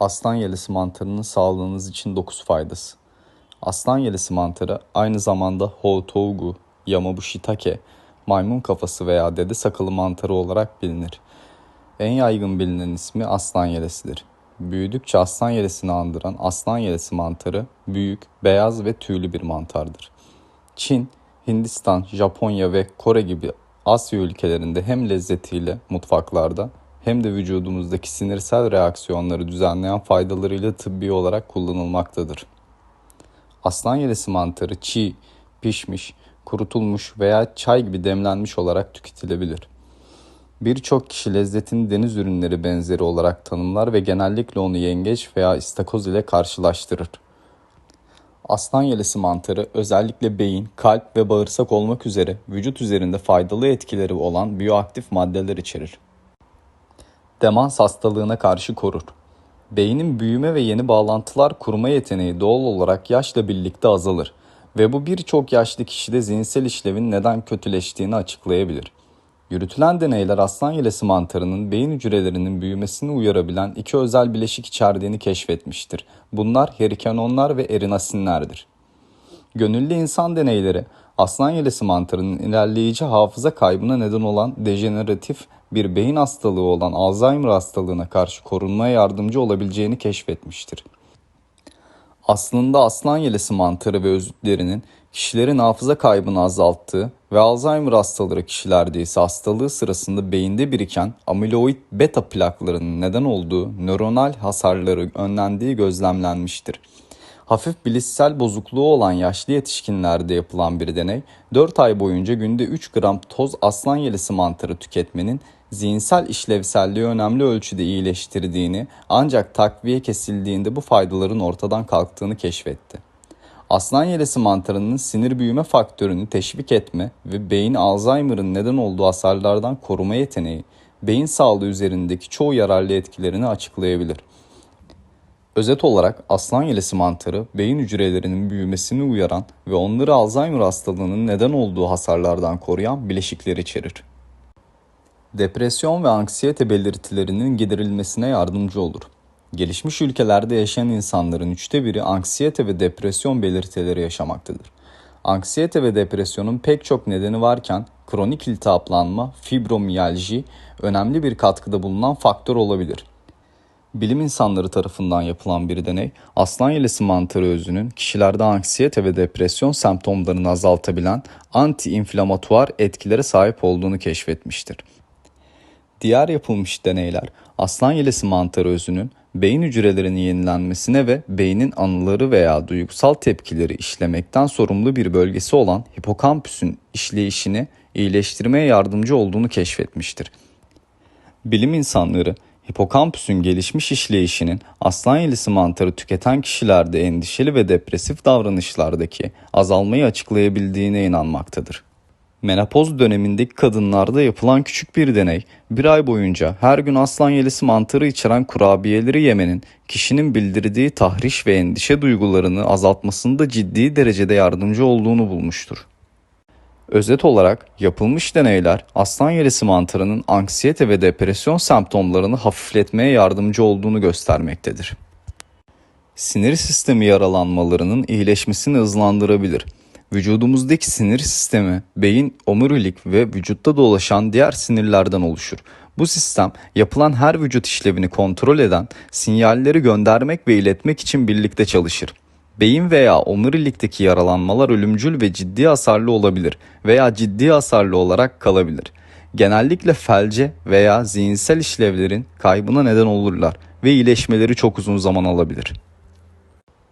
Aslan yelisi mantarının sağlığınız için 9 faydası. Aslan yelisi mantarı aynı zamanda Houtougu, Yamabushitake, maymun kafası veya dede sakalı mantarı olarak bilinir. En yaygın bilinen ismi aslan yelesidir. Büyüdükçe aslan yelesini andıran aslan yelesi mantarı büyük, beyaz ve tüylü bir mantardır. Çin, Hindistan, Japonya ve Kore gibi Asya ülkelerinde hem lezzetiyle mutfaklarda hem de vücudumuzdaki sinirsel reaksiyonları düzenleyen faydalarıyla tıbbi olarak kullanılmaktadır. Aslan yelesi mantarı çiğ, pişmiş, kurutulmuş veya çay gibi demlenmiş olarak tüketilebilir. Birçok kişi lezzetini deniz ürünleri benzeri olarak tanımlar ve genellikle onu yengeç veya istakoz ile karşılaştırır. Aslan yelesi mantarı özellikle beyin, kalp ve bağırsak olmak üzere vücut üzerinde faydalı etkileri olan biyoaktif maddeler içerir. Demans hastalığına karşı korur. Beynin büyüme ve yeni bağlantılar kurma yeteneği doğal olarak yaşla birlikte azalır ve bu birçok yaşlı kişide zihinsel işlevin neden kötüleştiğini açıklayabilir. Yürütülen deneyler aslan yelesi mantarının beyin hücrelerinin büyümesini uyarabilen iki özel bileşik içerdiğini keşfetmiştir. Bunlar herikanonlar ve erinasinlerdir. Gönüllü insan deneyleri aslan yelesi mantarının ilerleyici hafıza kaybına neden olan dejeneratif bir beyin hastalığı olan Alzheimer hastalığına karşı korunmaya yardımcı olabileceğini keşfetmiştir. Aslında aslan yelesi mantarı ve özütlerinin kişilerin hafıza kaybını azalttığı ve Alzheimer hastaları kişilerde ise hastalığı sırasında beyinde biriken amiloid beta plaklarının neden olduğu nöronal hasarları önlendiği gözlemlenmiştir. Hafif bilişsel bozukluğu olan yaşlı yetişkinlerde yapılan bir deney, 4 ay boyunca günde 3 gram toz aslan yelisi mantarı tüketmenin zihinsel işlevselliği önemli ölçüde iyileştirdiğini ancak takviye kesildiğinde bu faydaların ortadan kalktığını keşfetti. Aslan yelesi mantarının sinir büyüme faktörünü teşvik etme ve beyin Alzheimer'ın neden olduğu hasarlardan koruma yeteneği, beyin sağlığı üzerindeki çoğu yararlı etkilerini açıklayabilir. Özet olarak aslan yelesi mantarı beyin hücrelerinin büyümesini uyaran ve onları Alzheimer hastalığının neden olduğu hasarlardan koruyan bileşikler içerir. Depresyon ve anksiyete belirtilerinin giderilmesine yardımcı olur. Gelişmiş ülkelerde yaşayan insanların üçte biri anksiyete ve depresyon belirtileri yaşamaktadır. Anksiyete ve depresyonun pek çok nedeni varken kronik iltihaplanma, fibromiyalji önemli bir katkıda bulunan faktör olabilir. Bilim insanları tarafından yapılan bir deney, aslan yelesi mantarı özünün kişilerde anksiyete ve depresyon semptomlarını azaltabilen anti-inflamatuar etkilere sahip olduğunu keşfetmiştir. Diğer yapılmış deneyler aslan yelesi mantarı özünün beyin hücrelerinin yenilenmesine ve beynin anıları veya duygusal tepkileri işlemekten sorumlu bir bölgesi olan hipokampüsün işleyişini iyileştirmeye yardımcı olduğunu keşfetmiştir. Bilim insanları hipokampüsün gelişmiş işleyişinin aslan yelisi mantarı tüketen kişilerde endişeli ve depresif davranışlardaki azalmayı açıklayabildiğine inanmaktadır. Menopoz dönemindeki kadınlarda yapılan küçük bir deney, bir ay boyunca her gün aslan yelisi mantarı içeren kurabiyeleri yemenin kişinin bildirdiği tahriş ve endişe duygularını azaltmasında ciddi derecede yardımcı olduğunu bulmuştur. Özet olarak yapılmış deneyler aslan yelisi mantarının anksiyete ve depresyon semptomlarını hafifletmeye yardımcı olduğunu göstermektedir. Sinir sistemi yaralanmalarının iyileşmesini hızlandırabilir. Vücudumuzdaki sinir sistemi, beyin, omurilik ve vücutta dolaşan diğer sinirlerden oluşur. Bu sistem yapılan her vücut işlevini kontrol eden sinyalleri göndermek ve iletmek için birlikte çalışır. Beyin veya omurilikteki yaralanmalar ölümcül ve ciddi hasarlı olabilir veya ciddi hasarlı olarak kalabilir. Genellikle felce veya zihinsel işlevlerin kaybına neden olurlar ve iyileşmeleri çok uzun zaman alabilir.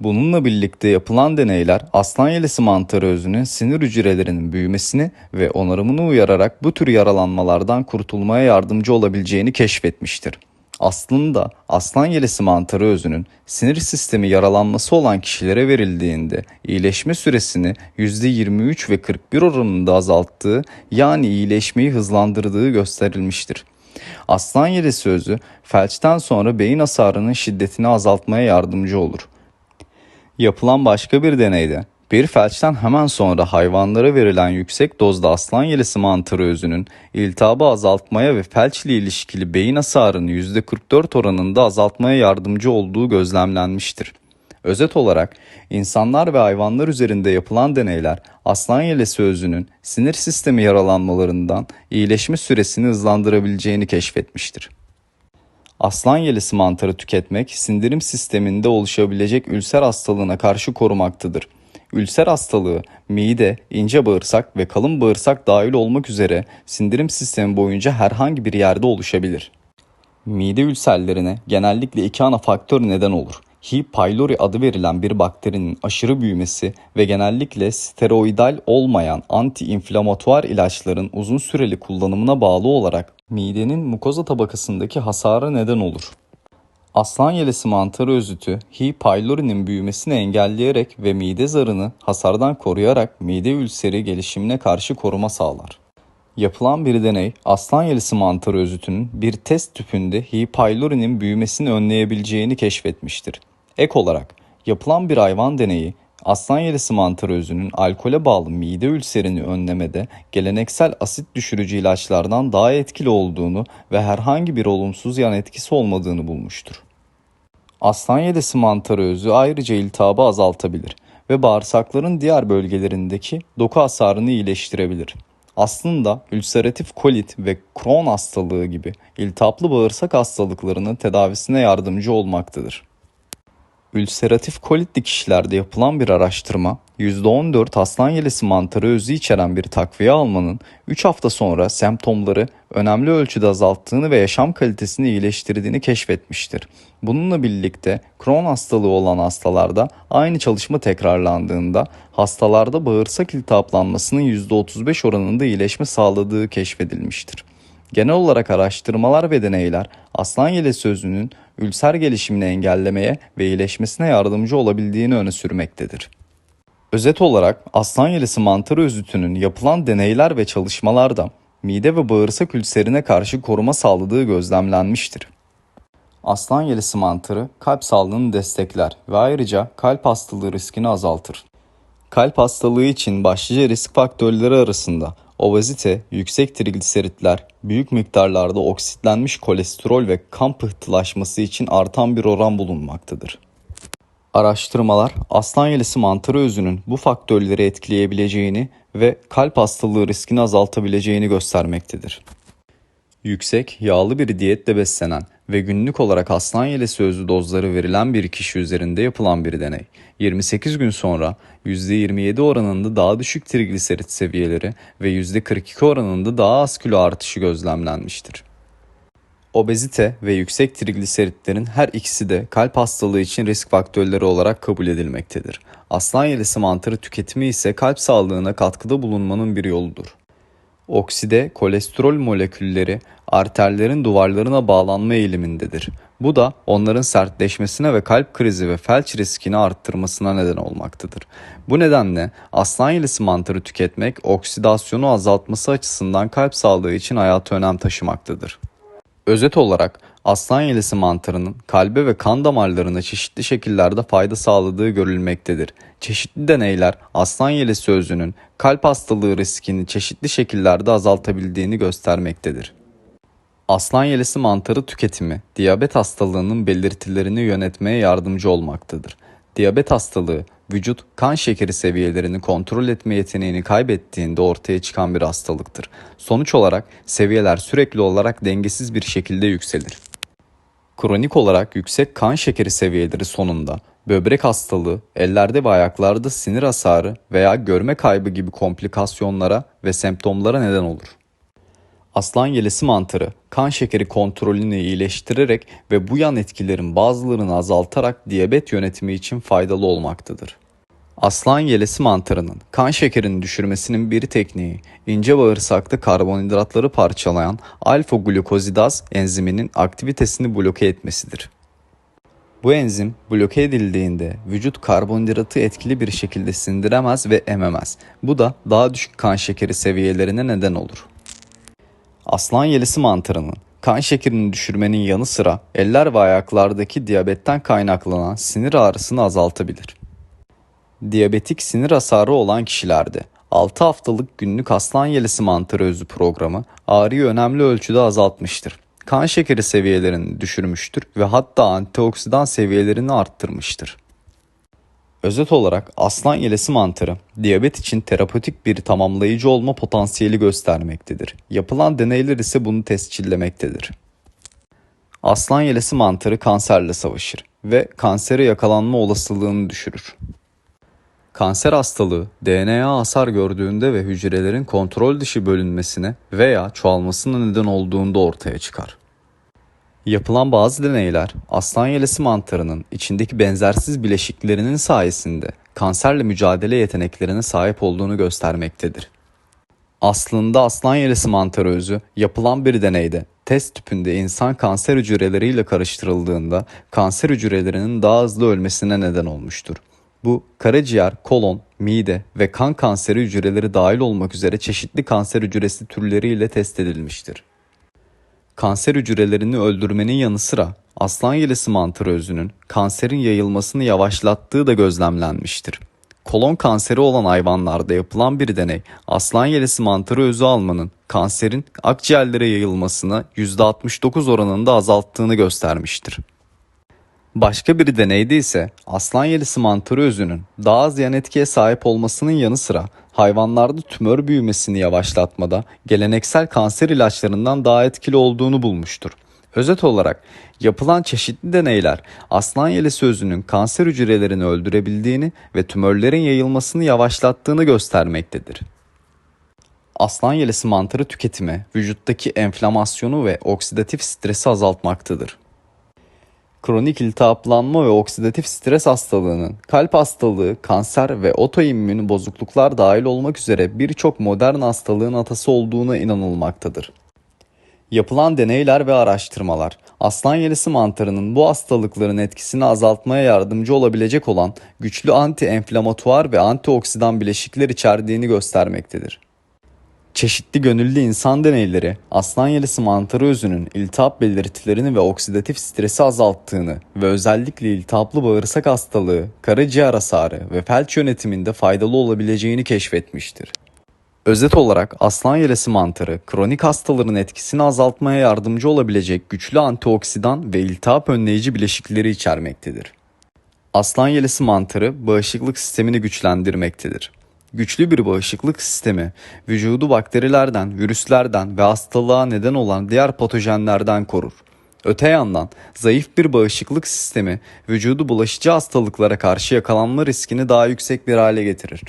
Bununla birlikte yapılan deneyler aslan yelisi mantarı özünün sinir hücrelerinin büyümesini ve onarımını uyararak bu tür yaralanmalardan kurtulmaya yardımcı olabileceğini keşfetmiştir. Aslında aslan yelisi mantarı özünün sinir sistemi yaralanması olan kişilere verildiğinde iyileşme süresini %23 ve 41 oranında azalttığı yani iyileşmeyi hızlandırdığı gösterilmiştir. Aslan yelisi özü felçten sonra beyin hasarının şiddetini azaltmaya yardımcı olur. Yapılan başka bir deneyde Bir felçten hemen sonra hayvanlara verilen yüksek dozda aslan yelisi mantarı özünün iltihabı azaltmaya ve felçle ilişkili beyin hasarını %44 oranında azaltmaya yardımcı olduğu gözlemlenmiştir. Özet olarak insanlar ve hayvanlar üzerinde yapılan deneyler aslan yelesi özünün sinir sistemi yaralanmalarından iyileşme süresini hızlandırabileceğini keşfetmiştir. Aslan yelisi mantarı tüketmek sindirim sisteminde oluşabilecek ülser hastalığına karşı korumaktadır. Ülser hastalığı mide, ince bağırsak ve kalın bağırsak dahil olmak üzere sindirim sistemi boyunca herhangi bir yerde oluşabilir. Mide ülserlerine genellikle iki ana faktör neden olur. H. pylori adı verilen bir bakterinin aşırı büyümesi ve genellikle steroidal olmayan anti-inflamatuar ilaçların uzun süreli kullanımına bağlı olarak midenin mukoza tabakasındaki hasara neden olur. Aslan yelesi mantarı özütü H. pylori'nin büyümesini engelleyerek ve mide zarını hasardan koruyarak mide ülseri gelişimine karşı koruma sağlar. Yapılan bir deney aslan yelisi mantarı özütünün bir test tüpünde H. pylori'nin büyümesini önleyebileceğini keşfetmiştir. Ek olarak yapılan bir hayvan deneyi aslan yelisi mantarı özünün alkole bağlı mide ülserini önlemede geleneksel asit düşürücü ilaçlardan daha etkili olduğunu ve herhangi bir olumsuz yan etkisi olmadığını bulmuştur. Aslan yelisi mantarı özü ayrıca iltihabı azaltabilir ve bağırsakların diğer bölgelerindeki doku hasarını iyileştirebilir. Aslında ülseratif kolit ve Crohn hastalığı gibi iltihaplı bağırsak hastalıklarının tedavisine yardımcı olmaktadır. Ülseratif kolitli kişilerde yapılan bir araştırma, %14 aslan yelisi mantarı özü içeren bir takviye almanın 3 hafta sonra semptomları önemli ölçüde azalttığını ve yaşam kalitesini iyileştirdiğini keşfetmiştir. Bununla birlikte Crohn hastalığı olan hastalarda aynı çalışma tekrarlandığında hastalarda bağırsak iltihaplanmasının %35 oranında iyileşme sağladığı keşfedilmiştir. Genel olarak araştırmalar ve deneyler aslan yelesi özünün ülser gelişimini engellemeye ve iyileşmesine yardımcı olabildiğini öne sürmektedir. Özet olarak aslan yelisi mantarı özütünün yapılan deneyler ve çalışmalarda mide ve bağırsak ülserine karşı koruma sağladığı gözlemlenmiştir. Aslan yelisi mantarı kalp sağlığını destekler ve ayrıca kalp hastalığı riskini azaltır. Kalp hastalığı için başlıca risk faktörleri arasında obezite, yüksek trigliseritler, büyük miktarlarda oksitlenmiş kolesterol ve kan pıhtılaşması için artan bir oran bulunmaktadır. Araştırmalar aslan yelisi mantarı özünün bu faktörleri etkileyebileceğini ve kalp hastalığı riskini azaltabileceğini göstermektedir. Yüksek, yağlı bir diyetle beslenen ve günlük olarak aslan yelesi özü dozları verilen bir kişi üzerinde yapılan bir deney. 28 gün sonra %27 oranında daha düşük trigliserit seviyeleri ve %42 oranında daha az kilo artışı gözlemlenmiştir. Obezite ve yüksek trigliseritlerin her ikisi de kalp hastalığı için risk faktörleri olarak kabul edilmektedir. Aslan yelisi mantarı tüketimi ise kalp sağlığına katkıda bulunmanın bir yoludur. Okside kolesterol molekülleri arterlerin duvarlarına bağlanma eğilimindedir. Bu da onların sertleşmesine ve kalp krizi ve felç riskini arttırmasına neden olmaktadır. Bu nedenle aslan yelisi mantarı tüketmek oksidasyonu azaltması açısından kalp sağlığı için hayatı önem taşımaktadır. Özet olarak aslan yelisi mantarının kalbe ve kan damarlarına çeşitli şekillerde fayda sağladığı görülmektedir. Çeşitli deneyler aslan yelisi özünün kalp hastalığı riskini çeşitli şekillerde azaltabildiğini göstermektedir. Aslan yelisi mantarı tüketimi diyabet hastalığının belirtilerini yönetmeye yardımcı olmaktadır. Diyabet hastalığı vücut kan şekeri seviyelerini kontrol etme yeteneğini kaybettiğinde ortaya çıkan bir hastalıktır. Sonuç olarak seviyeler sürekli olarak dengesiz bir şekilde yükselir. Kronik olarak yüksek kan şekeri seviyeleri sonunda böbrek hastalığı, ellerde ve ayaklarda sinir hasarı veya görme kaybı gibi komplikasyonlara ve semptomlara neden olur. Aslan yelesi mantarı kan şekeri kontrolünü iyileştirerek ve bu yan etkilerin bazılarını azaltarak diyabet yönetimi için faydalı olmaktadır. Aslan yelesi mantarının kan şekerini düşürmesinin bir tekniği ince bağırsakta karbonhidratları parçalayan alfa glukozidaz enziminin aktivitesini bloke etmesidir. Bu enzim bloke edildiğinde vücut karbonhidratı etkili bir şekilde sindiremez ve ememez. Bu da daha düşük kan şekeri seviyelerine neden olur. Aslan yelisi mantarının kan şekerini düşürmenin yanı sıra eller ve ayaklardaki diyabetten kaynaklanan sinir ağrısını azaltabilir. Diyabetik sinir hasarı olan kişilerde 6 haftalık günlük aslan yelisi mantarı özü programı ağrıyı önemli ölçüde azaltmıştır. Kan şekeri seviyelerini düşürmüştür ve hatta antioksidan seviyelerini arttırmıştır. Özet olarak aslan yelesi mantarı diyabet için terapötik bir tamamlayıcı olma potansiyeli göstermektedir. Yapılan deneyler ise bunu tescillemektedir. Aslan yelesi mantarı kanserle savaşır ve kansere yakalanma olasılığını düşürür. Kanser hastalığı DNA hasar gördüğünde ve hücrelerin kontrol dışı bölünmesine veya çoğalmasına neden olduğunda ortaya çıkar. Yapılan bazı deneyler aslan yelesi mantarının içindeki benzersiz bileşiklerinin sayesinde kanserle mücadele yeteneklerine sahip olduğunu göstermektedir. Aslında aslan yelesi mantarı özü yapılan bir deneyde test tüpünde insan kanser hücreleriyle karıştırıldığında kanser hücrelerinin daha hızlı ölmesine neden olmuştur. Bu karaciğer, kolon, mide ve kan kanseri hücreleri dahil olmak üzere çeşitli kanser hücresi türleriyle test edilmiştir. Kanser hücrelerini öldürmenin yanı sıra aslan yelisi mantarı özünün kanserin yayılmasını yavaşlattığı da gözlemlenmiştir. Kolon kanseri olan hayvanlarda yapılan bir deney aslan yelisi mantarı özü almanın kanserin akciğerlere yayılmasını %69 oranında azalttığını göstermiştir. Başka bir deneyde ise aslan yelisi mantarı özünün daha az yan etkiye sahip olmasının yanı sıra hayvanlarda tümör büyümesini yavaşlatmada geleneksel kanser ilaçlarından daha etkili olduğunu bulmuştur. Özet olarak yapılan çeşitli deneyler aslan yelisi özünün kanser hücrelerini öldürebildiğini ve tümörlerin yayılmasını yavaşlattığını göstermektedir. Aslan yelisi mantarı tüketimi vücuttaki enflamasyonu ve oksidatif stresi azaltmaktadır kronik iltihaplanma ve oksidatif stres hastalığının kalp hastalığı, kanser ve otoimmün bozukluklar dahil olmak üzere birçok modern hastalığın atası olduğuna inanılmaktadır. Yapılan deneyler ve araştırmalar aslan yelisi mantarının bu hastalıkların etkisini azaltmaya yardımcı olabilecek olan güçlü anti-enflamatuar ve antioksidan bileşikler içerdiğini göstermektedir. Çeşitli gönüllü insan deneyleri aslan yelisi mantarı özünün iltihap belirtilerini ve oksidatif stresi azalttığını ve özellikle iltihaplı bağırsak hastalığı, karaciğer hasarı ve felç yönetiminde faydalı olabileceğini keşfetmiştir. Özet olarak aslan yelisi mantarı kronik hastaların etkisini azaltmaya yardımcı olabilecek güçlü antioksidan ve iltihap önleyici bileşikleri içermektedir. Aslan yelisi mantarı bağışıklık sistemini güçlendirmektedir. Güçlü bir bağışıklık sistemi vücudu bakterilerden, virüslerden ve hastalığa neden olan diğer patojenlerden korur. Öte yandan zayıf bir bağışıklık sistemi vücudu bulaşıcı hastalıklara karşı yakalanma riskini daha yüksek bir hale getirir.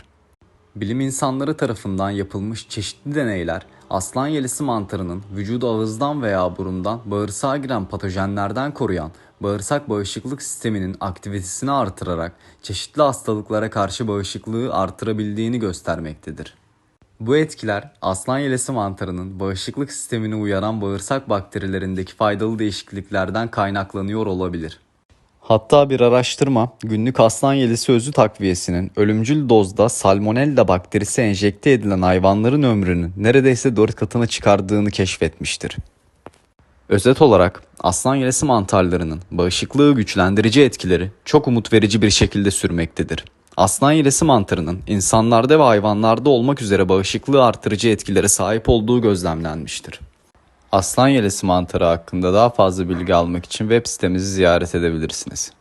Bilim insanları tarafından yapılmış çeşitli deneyler aslan yelisi mantarının vücudu ağızdan veya burundan bağırsağa giren patojenlerden koruyan bağırsak bağışıklık sisteminin aktivitesini artırarak çeşitli hastalıklara karşı bağışıklığı artırabildiğini göstermektedir. Bu etkiler aslan yelesi mantarının bağışıklık sistemini uyaran bağırsak bakterilerindeki faydalı değişikliklerden kaynaklanıyor olabilir. Hatta bir araştırma günlük aslan yelisi özü takviyesinin ölümcül dozda salmonella bakterisi enjekte edilen hayvanların ömrünün neredeyse 4 katına çıkardığını keşfetmiştir. Özet olarak aslan yelesi mantarlarının bağışıklığı güçlendirici etkileri çok umut verici bir şekilde sürmektedir. Aslan yelesi mantarının insanlarda ve hayvanlarda olmak üzere bağışıklığı artırıcı etkilere sahip olduğu gözlemlenmiştir. Aslan yelesi mantarı hakkında daha fazla bilgi almak için web sitemizi ziyaret edebilirsiniz.